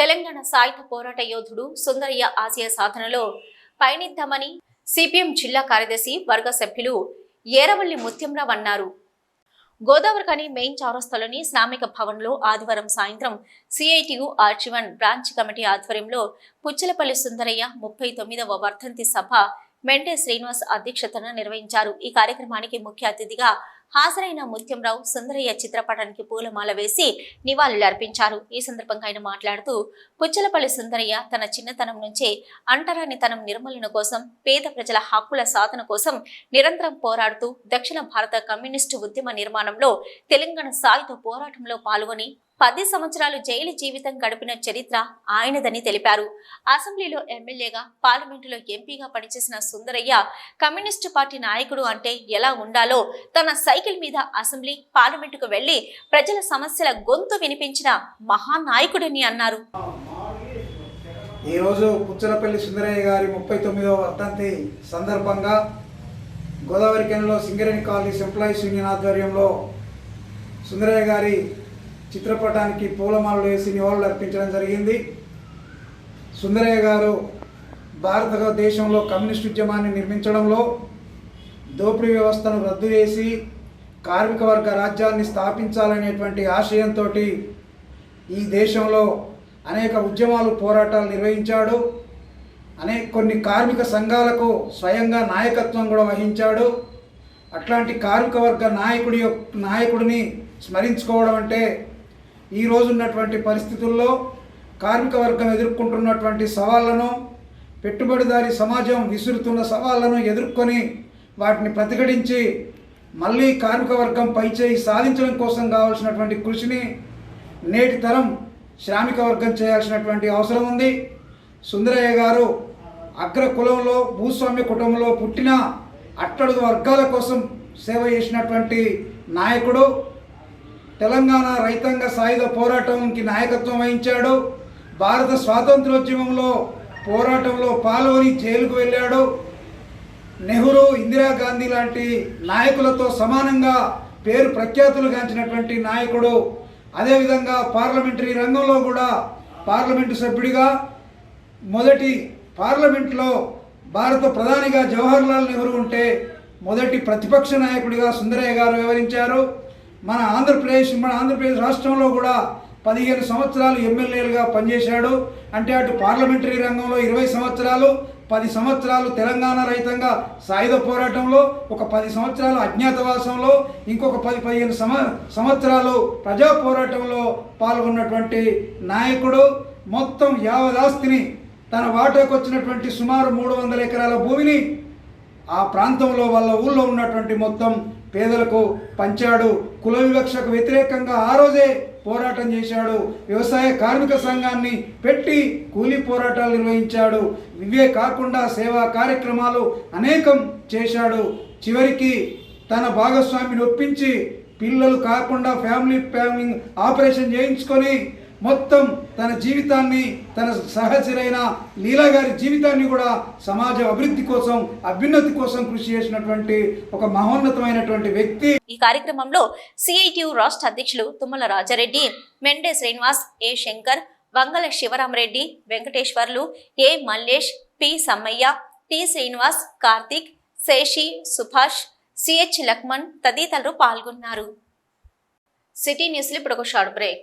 తెలంగాణ సాయుధ పోరాట యోధుడు సుందరయ్య ఆసియా సాధనలో పయనిద్దామని సిపిఎం జిల్లా కార్యదర్శి వర్గ సభ్యులు ఏరవల్లి ముత్యంరావు అన్నారు. గోదావరికని మెయిన్ చౌరస్తాలోని శ్రామిక భవన్లో ఆదివారం సాయంత్రం సిఐటియు ఆర్చివన్ బ్రాంచ్ కమిటీ ఆధ్వర్యంలో పుచ్చలపల్లి సుందరయ్య ముప్పై తొమ్మిదవ వర్ధంతి సభ మెండే శ్రీనివాస్ అధ్యక్షతన నిర్వహించారు. ఈ కార్యక్రమానికి ముఖ్య అతిథిగా హాజరైన ముత్యంరావు సుందరయ్య చిత్రపటానికి పూలమాల వేసి నివాళులు అర్పించారు. ఈ సందర్భంగా ఆయన మాట్లాడుతూ పుచ్చలపల్లి సుందరయ్య తన చిన్నతనం నుంచే అంటరానితనం నిర్మూలన కోసం పేద ప్రజల హక్కుల సాధన కోసం నిరంతరం పోరాడుతూ దక్షిణ భారత కమ్యూనిస్టు ఉద్యమ నిర్మాణంలో తెలంగాణ సాయుధ పోరాటంలో పాల్గొని పది సంవత్సరాలు జైలు జీవితం గడిపిన చరిత్ర ఆయనదని తెలిపారు. అసెంబ్లీలో ఎమ్మెల్యేగా పార్లమెంటులో ఎంపీగా పనిచేసిన సుందరయ్య కమ్యూనిస్టు పార్టీ నాయకుడు అంటే ఎలా ఉండాలో తన సైకిల్ మీద అసెంబ్లీ పార్లమెంటుకు వెళ్ళి ప్రజల సమస్యల గొంతు వినిపించిన మహానాయకుడని అన్నారు. ఈరోజు పుచ్చలపల్లి సుందరయ్య గారి ముప్పై తొమ్మిదవ వర్ధంతి సందర్భంగా గోదావరి కెనలో సింగరేణి కాలనీస్ ఎంప్లాయీస్ యూనియన్ ఆధ్వర్యంలో సుందరయ్య గారి చిత్రపటానికి పూలమాలలు వేసి నివాళులు అర్పించడం జరిగింది. సుందరయ్య గారు భారతదేశంలో కమ్యూనిస్ట్ ఉద్యమాన్ని నిర్మించడంలో దోపిడీ వ్యవస్థను రద్దు చేసి కార్మిక వర్గ రాజ్యాన్ని స్థాపించాలనేటువంటి ఆశయంతో ఈ దేశంలో అనేక ఉద్యమాలు పోరాటాలు నిర్వహించాడు. అనేక కొన్ని కార్మిక సంఘాలకు స్వయంగా నాయకత్వం కూడా వహించాడు. అట్లాంటి కార్మిక వర్గ నాయకుడి యొక్క నాయకుడిని స్మరించుకోవడం అంటే ఈ రోజున్నటువంటి పరిస్థితుల్లో కార్మిక వర్గం ఎదుర్కొంటున్నటువంటి సవాళ్ళను పెట్టుబడిదారి సమాజం విసురుతున్న సవాళ్ళను ఎదుర్కొని వాటిని ప్రతిఘటించి మళ్ళీ కార్మిక వర్గం పైచేయి సాధించడం కోసం కావాల్సినటువంటి కృషిని నేటి తరం శ్రామిక వర్గం చేయాల్సినటువంటి అవసరం ఉంది. సుందరయ్య గారు అగ్ర కులంలో భూస్వామ్య కుటుంబంలో పుట్టిన అట్టడుగు వర్గాల కోసం సేవ చేసినటువంటి నాయకుడు. తెలంగాణ రైతాంగ సాయుధ పోరాటంకి నాయకత్వం వహించాడు. భారత స్వాతంత్రోద్యమంలో పోరాటంలో పాల్గొని జైలుకు వెళ్ళాడు. నెహ్రూ ఇందిరాగాంధీ లాంటి నాయకులతో సమానంగా పేరు ప్రఖ్యాతులు గాంచినటువంటి నాయకుడు. అదేవిధంగా పార్లమెంటరీ రంగంలో కూడా పార్లమెంటు సభ్యుడిగా మొదటి పార్లమెంట్లో భారత ప్రధానిగా జవహర్లాల్ నెహ్రూ ఉంటే మొదటి ప్రతిపక్ష నాయకుడిగా సుందరయ్య గారు వివరించారు మన ఆంధ్రప్రదేశ్ మన ఆంధ్రప్రదేశ్ రాష్ట్రంలో కూడా పదిహేను సంవత్సరాలు ఎమ్మెల్యేలుగా పనిచేశాడు. అంటే అటు పార్లమెంటరీ రంగంలో ఇరవై సంవత్సరాలు పది సంవత్సరాలు తెలంగాణ రైతంగా సాయుధ పోరాటంలో ఒక పది సంవత్సరాలు అజ్ఞాతవాసంలో ఇంకొక పది పదిహేను సమ సంవత్సరాలు ప్రజా పోరాటంలో పాల్గొన్నటువంటి నాయకుడు. మొత్తం యావదాస్తిని తన వాటాకు వచ్చినటువంటి సుమారు మూడు వందల ఎకరాల భూమిని ఆ ప్రాంతంలో వాళ్ళ ఊళ్ళో ఉన్నటువంటి మొత్తం పేదలకు పంచాడు కుల వివక్షకు వ్యతిరేకంగా ఆ రోజే పోరాటం చేశాడు. వ్యవసాయ కార్మిక సంఘాన్ని పెట్టి కూలీ పోరాటాలు నిర్వహించాడు. ఇవే కాకుండా సేవా కార్యక్రమాలు అనేకం చేశాడు. చివరికి తన భాగస్వామిని ఒప్పించి పిల్లలు కాకుండా ఫ్యామిలీ ప్లానింగ్ ఆపరేషన్ చేయించుకొని మొత్తం తన జీవితాన్ని తన సహచరైన లీలా గారి జీవితాన్ని కూడా సమాజ అభివృద్ధి కోసం అభ్యున్నతి కోసం కృషి చేసినటువంటి ఒక మహోన్నతమైనటువంటి వ్యక్తి. ఈ కార్యక్రమంలో సిఐటియు రాష్ట్ర అధ్యక్షులు Tummala Rajareddy Mende Srinivas A Shankar Vangala Sivaramareddy Venkateswarlu A Mallesh P Sammaiah T Srinivas Karthik Seshi Subhash CH Laxman తదితరులు పాల్గొన్నారు. సిటీ న్యూస్లో ఇప్పుడు ఒక షార్ట్ బ్రేక్.